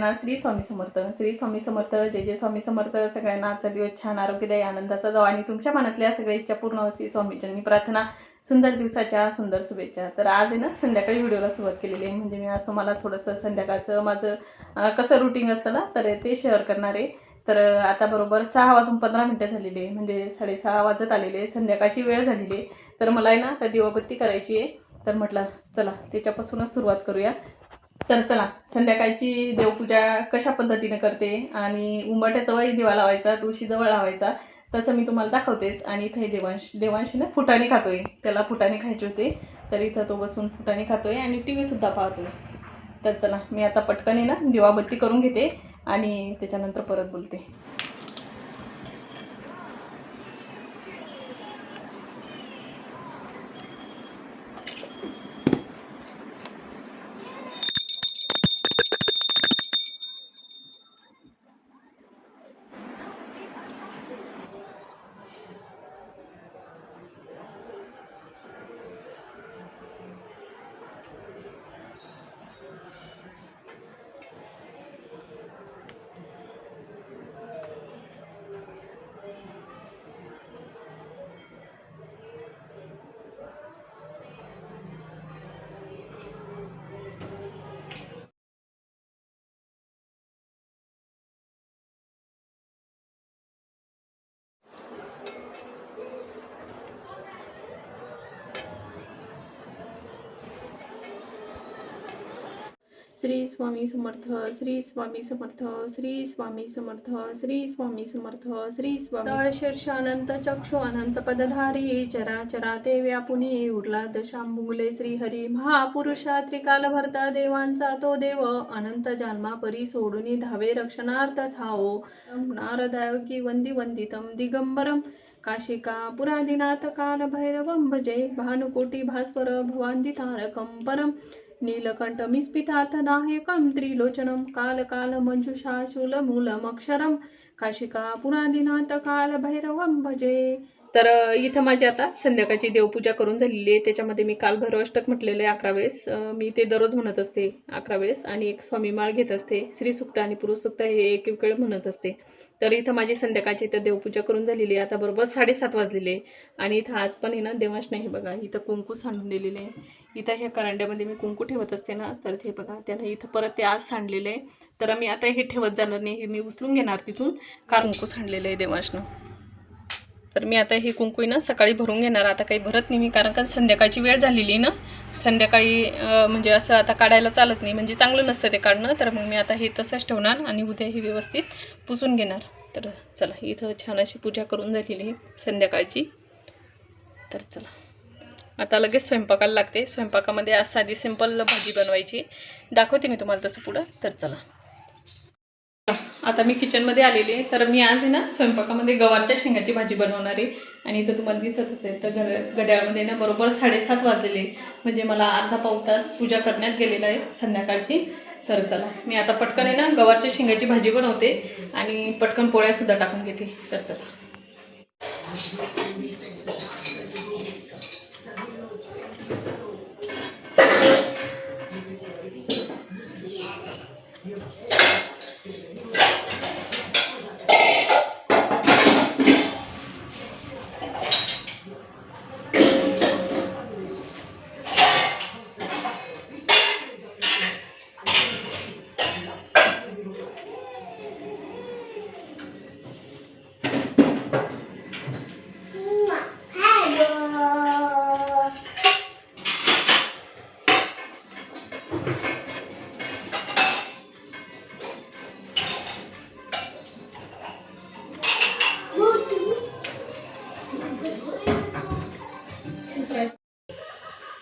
सगळ्यांना श्री स्वामी समर्थ. श्री स्वामी समर्थ जय जय स्वामी समर्थ. सगळ्यांना आजचा दिवस छान आरोग्यदायी आनंदाचा जावा आणि तुमच्या मनातल्या सगळ्या इच्छा पूर्ण होती स्वामीचरणी प्रार्थना सुंदर दिवसाच्या सुंदर शुभेच्छा. तर आज आहे ना संध्याकाळी व्हिडिओला सुरुवात केलेली आहे. म्हणजे मी आज तुम्हाला थोडंसं संध्याकाळचं माझं कसं रुटीन असतं ना तर ते शेअर करणार आहे. तर आता बरोबर सहा वाजून पंधरा मिनटं झालेली आहे. म्हणजे साडेसहा वाजत आलेले संध्याकाळची वेळ झालेली आहे. तर मला आहे ना तर दिवाबत्ती करायची आहे. तर म्हटलं चला त्याच्यापासूनच सुरुवात करूया. तर चला संध्याकाळची देवपूजा कशा पद्धतीने करते आणि उंबाट्याजवळ दिवा लावायचा तुळशीजवळ लावायचा तसं मी तुम्हाला दाखवतेच. आणि इथे देवांश देवांश ना फुटाणे खातोय. त्याला फुटाणे खायचे होते तर इथं तो बसून फुटाणे खातोय आणि टी व्हीसुद्धा पाहतोय. तर चला मी आता पटकन ना दिवाबत्ती करून घेते आणि त्याच्यानंतर परत बोलते. श्री स्वामी समर्थ श्री स्वामी समर्थ श्री स्वामी समर्थ श्री स्वामी समर्थ श्री स्वामी शीर्ष अनंत चक्षु अनंत पदधारी चरा चरा ते व्यापुनी उरला दशांबुले श्री हरी महापुरुषा त्रिकाल भरता देवांचा तो देव अनंत जन्मा परी सोडून धावे रक्षणार्थ थाओ. नारदायोगी वंदी वंदितम दिगंबरम काशिका पुरादिनाथ काल भैरवं भजे भानुकोटी भास्वर भवान्दी तारकं परम. नीलकंठ मिस्पितार्थ दायकं त्रिलोचनं कालकाल मंजुषा शूलमूलमक्षरं काशिका पुरादिनाथ काल भैरवं भजे। तर इथं माझी आता संध्याकाळची देवपूजा करून झालेली आहे. त्याच्यामध्ये मी काल भैरवाष्टक म्हटलेलं आहे अकरा वेळेस. मी ते दररोज म्हणत असते अकरा वेळेस आणि एक स्वामी माळ घेत असते. स्त्रीसुक्त आणि पुरुषसुक्त हे एक एक वेळ म्हणत असते. तर इथं माझी संध्याकाळची इथं देवपूजा करून झालेली आहे. आता बरोबर साडेसात वाजलेले आहे. आणि इथं आज पण आहे ना देवाश नाही बघा. इथं कुंकू सांडून दिलेले आहे. इथं ह्या करंड्यामध्ये मी कुंकू ठेवत असते ना तर ते बघा त्यानं इथं परत ते आज सांडलेलं आहे. तर मी आता हे ठेवत जाणार नाही हे मी उचलून घेणार तिथून. कार कुंकू सांडलेलं आहे देवाशनं. तर मी आता हे कुंकू ना सकाळी भरून घेणार. आता काही भरत नाही मी कारण का संध्याकाळची वेळ झालेली आहे ना. संध्याकाळी म्हणजे असं आता काढायला चालत नाही. म्हणजे चांगलं नसतं ते काढणं. तर मग मी आता हे तसंच ठेवणार आणि उद्या हे व्यवस्थित पुसून घेणार. तर चला इथं छान अशी पूजा करून झालेली आहे संध्याकाळची. तर चला. आता लगेच स्वयंपाकाला लागते. स्वयंपाकामध्ये आज साधी सिंपल भाजी बनवायची. दाखवते मी तुम्हाला तसं पुढं. तर चला. आता मी किचनमध्ये आलेली आहे. तर मी आज आहे ना स्वयंपाकामध्ये गवारच्या शेंगाची भाजी बनवणार आहे. आणि इथं तुम्हाला दिसत असेल तर घर घड्याळमध्ये ना बरोबर साडेसात वाजलेले म्हणजे मला अर्धा पाऊ तास पूजा करण्यात गेलेला आहे संध्याकाळची. तर चला मी आता पटकन आहे ना गवारच्या शेंगाची भाजी बनवते. आणि पटकन पोळ्यासुद्धा टाकून घेते. तर चला.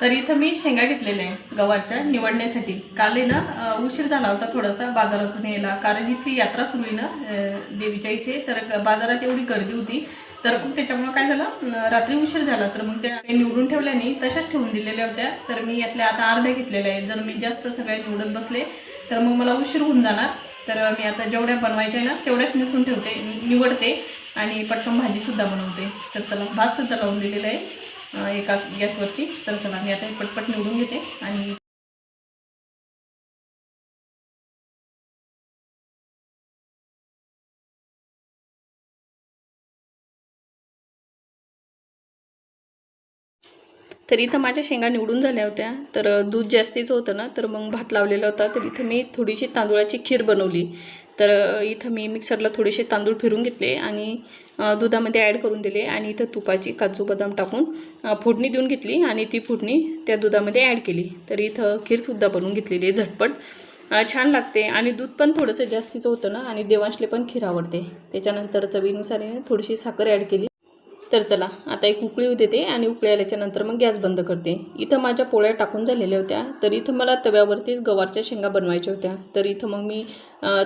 तर इथं मी शेंगा घेतलेल्या आहे गवारच्या निवडण्यासाठी. काल आहे ना उशीर झाला होता थोडासा बाजारातून यायला. कारण इथली यात्रा सुरू आहे ना देवीच्या इथे. तर ग- बाजारात एवढी गर्दी होती. तर मग त्याच्यामुळं काय झालं रात्री उशीर झाला. तर मग त्या निवडून ठेवल्या नाही तशाच ठेवून दिलेल्या होत्या. तर मी यातल्या आता अर्ध्या घेतलेल्या आहेत. जर मी जास्त सगळ्या निवडत बसले तर मग मला उशीर होऊन जाणार. तर मी आता जेवढ्या बनवायच्या आहे ना तेवढ्याच निसून ठेवते निवडते आणि पटकन भाजीसुद्धा बनवते. तर चला भातसुद्धा लावून दिलेला आहे. एका गॅसवरती. तर चला मी आता पटपट निवडून घेते आणि तर इथं माझ्या शेंगा निवडून झाल्या होत्या. तर दूध जास्तीचं होतं ना तर मग भात लावलेला होता. तर इथं मी थोडीशी तांदुळाची खीर बनवली. तर इथं मी मिक्सरला थोडेसे तांदूळ फिरून घेतले आणि दुधामध्ये ॲड करून दिले आणि इथं तुपाची काजू बदाम टाकून फोडणी देऊन घेतली आणि ती फोडणी त्या दुधामध्ये ॲड केली. तर इथं खीरसुद्धा बनवून घेतलेली आहे झटपट. छान लागते आणि दूध पण थोडंसं जास्तीचं होतं ना आणि देवांशले पण खीर आवडते. त्याच्यानंतर चवीनुसार थोडीशी साखर ॲड केली. तर चला आता एक उकळी देते आणि उकळी आल्याच्यानंतर मग गॅस बंद करते. इथं माझ्या पोळ्या टाकून झालेल्या होत्या. तर इथं मला तव्यावरतीच गवारच्या शेंगा बनवायच्या होत्या. तर इथं मग मी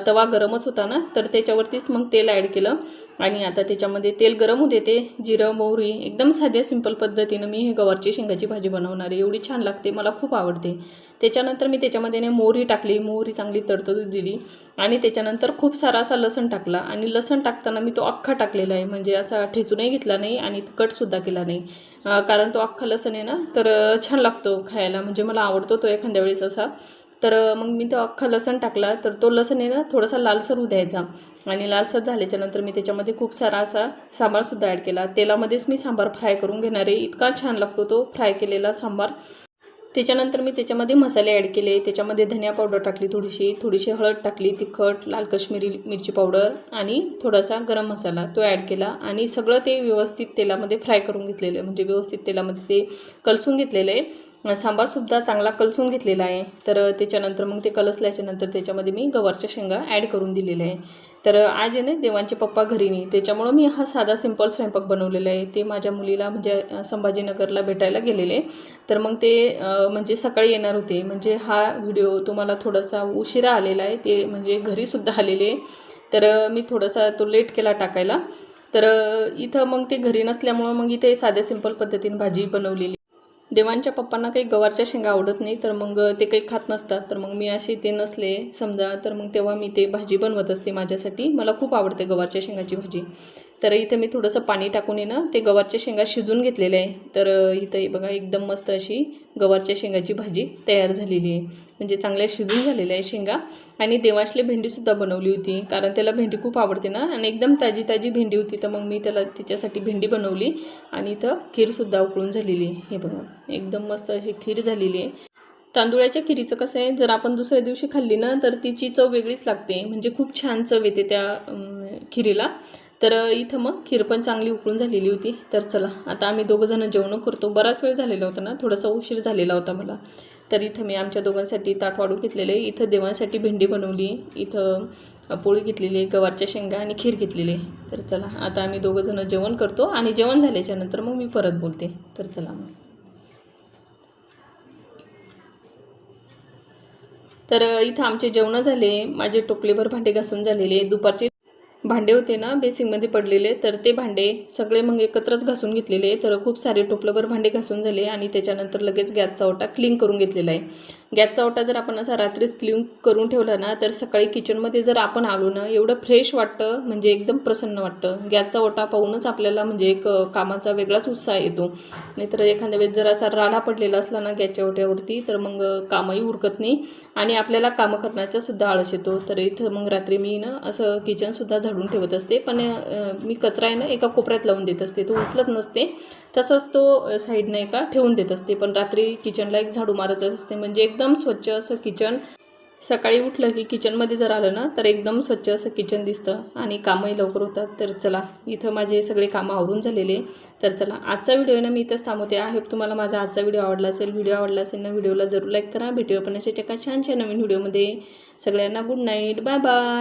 तवा गरमच होता ना तर त्याच्यावरतीच मग तेल ॲड केलं. आणि आता त्याच्यामध्ये तेल गरम होते ते जिरं मोहरी एकदम साध्या सिंपल पद्धतीनं मी हे गवारची शेंगाची भाजी बनवणार आहे. एवढी छान लागते मला खूप आवडते. त्याच्यानंतर मी त्याच्यामध्ये ने मोहरी टाकली मोहरी चांगली तडतडू दिली. आणि त्याच्यानंतर खूप सारा असा लसण टाकला. आणि लसण टाकताना मी तो अख्खा टाकलेला आहे. म्हणजे असा ठेचूनही घेतला नाही आणि कटसुद्धा केला नाही. कारण तो अख्खा लसण आहे ना तर छान लागतो खायला. म्हणजे मला आवडतो तो एखाद्या वेळेस असा. तर मग मी तो अख्खा लसण टाकला तर तो लसण आहे ना थोडासा लालसर होऊ द्यायचा आणि लालसर झाल्याच्यानंतर मी त्याच्यामध्ये खूप सारा असा सांबारसुद्धा ॲड केला. तेलामध्येच मी सांबार फ्राय करून घेणार आहे. इतका छान लागतो तो फ्राय केलेला सांबार. त्याच्यानंतर मी त्याच्यामध्ये मसाले ॲड केले. त्याच्यामध्ये धनिया पावडर टाकली थोडीशी. थोडीशी हळद टाकली तिखट लाल काश्मीरी मिरची पावडर आणि थोडासा गरम मसाला तो ॲड केला. आणि सगळं ते व्यवस्थित तेलामध्ये फ्राय करून घेतलेलं आहे. म्हणजे व्यवस्थित तेलामध्ये ते कलसून घेतलेलं आहे. सांबारसुद्धा चांगला कलसून घेतलेला आहे. तर त्याच्यानंतर मग ते कलसल्याच्यानंतर त्याच्यामध्ये मी गवारच्या शेंगा ॲड करून दिलेल्या आहे. तर आज आहे ना देवांचे पप्पा घरी नाही. त्याच्यामुळं मी हा साधा सिंपल स्वयंपाक बनवलेला आहे. ते माझ्या मुलीला म्हणजे संभाजीनगरला भेटायला गेलेले. तर मग ते म्हणजे सकाळी येणार होते. म्हणजे हा व्हिडिओ तुम्हाला थोडासा उशिरा आलेला आहे. ते म्हणजे घरीसुद्धा आलेले आहे. तर मी थोडासा तो लेट केला टाकायला. तर इथं मग ते घरी नसल्यामुळं मग इथे साध्या सिंपल पद्धतीने भाजी बनवलेली देवांच्या पप्पांना काही गवारच्या शेंगा आवडत नाही तर मग ते काही खात नसतात. तर मग मी असे ते नसले समजा तर मग तेव्हा मी ते भाजी बनवत असते माझ्यासाठी. मला खूप आवडते गवारच्या शेंगाची भाजी. तर इथे मी थोडंसं पाणी टाकून आहे ना ते गवारच्या शेंगा शिजून घेतलेले आहे. तर इथं हे बघा एकदम मस्त अशी गवारच्या शेंगाची भाजी तयार झालेली आहे. म्हणजे चांगल्या शिजून झालेल्या आहे शेंगा. आणि देवाशले भेंडीसुद्धा बनवली होती कारण त्याला भेंडी खूप आवडते ना. आणि एकदम ताजी ताजी भेंडी होती तर मग मी त्याला तिच्यासाठी भेंडी बनवली. आणि इथं खीरसुद्धा उकळून झालेली आहे. हे बघा एकदम मस्त अशी खीर झालेली आहे. तांदुळाच्या खिरीचं कसं आहे जर आपण दुसऱ्या दिवशी खाल्ली ना तर तिची चव वेगळीच लागते. म्हणजे खूप छान चव येते त्या खिरीला. तर इथं मग खीर पण चांगली उकळून झालेली होती. तर चला आता आम्ही दोघंजणं जेवणं करतो. बराच वेळ झालेला होता ना? थोडासा उशीर झालेला होता मला. तर इथं मी आमच्या दोघांसाठी ताट वाढू घेतलेले. इथं देवांसाठी भेंडी बनवली. इथं पोळी घेतलेली आहे गवारच्या शेंगा आणि खीर घेतलेली. आहे तर चला आता आम्ही दोघंजणं जेवण करतो आणि जेवण झाल्याच्यानंतर मग मी परत बोलते. तर चला मग. तर इथं आमचे जेवणं झाले. माझे टोपलेभर भांडे घासून झालेले. दुपारचे भांडे होते ना बेसिंगमध्ये पडलेले तर ते भांडे सगळे मग एकत्रच घासून घेतलेले. तर खूप सारे टोपलंभर भांडे घासून झाले आणि त्याच्यानंतर लगेच गॅसचा ओटा क्लीन करून घेतलेला आहे. गॅसचा ओटा जर आपण असा रात्रीच क्लीन करून ठेवला ना तर सकाळी किचनमध्ये जर आपण आलो ना एवढं फ्रेश वाटतं म्हणजे एकदम प्रसन्न वाटतं. गॅसचा ओटा पाहूनच आपल्याला म्हणजे एक कामाचा वेगळाच उत्साह येतो. नाहीतर एखाद्या वेळेस जर असा राडा पडलेला असला ना गॅसच्या ओट्यावरती तर मग कामही उरकत नाही आणि आपल्याला कामं करण्याचा सुद्धा आळस येतो. तर इथं मग रात्री मी ना असं किचनसुद्धा झाडून ठेवत असते. पण मी कचरा आहे ना एका कोपऱ्यात लावून देत असते. तो उचलत नसते. तसंच तो साईडने साईडनं एका ठेवून देत असते. पण रात्री किचनला एक झाडू मारत असते. म्हणजे एकदम स्वच्छ असं किचन सकाळी उठलं की किचनमध्ये जर आलं ना तर एकदम स्वच्छ असं किचन दिसतं आणि कामही लवकर होतात. तर चला इथं माझे सगळे कामं आवरून झालेले. तर चला आजचा व्हिडिओ ना मी इथंच थांबवते. आहे तुम्हाला माझा आजचा व्हिडिओ आवडला असेल. व्हिडिओ आवडला असेल ना व्हिडिओला जरूर लाईक करा. भेटूया पण अशा एका छानशा नवीन व्हिडिओमध्ये सगळ्यांना गुड नाईट बाय बाय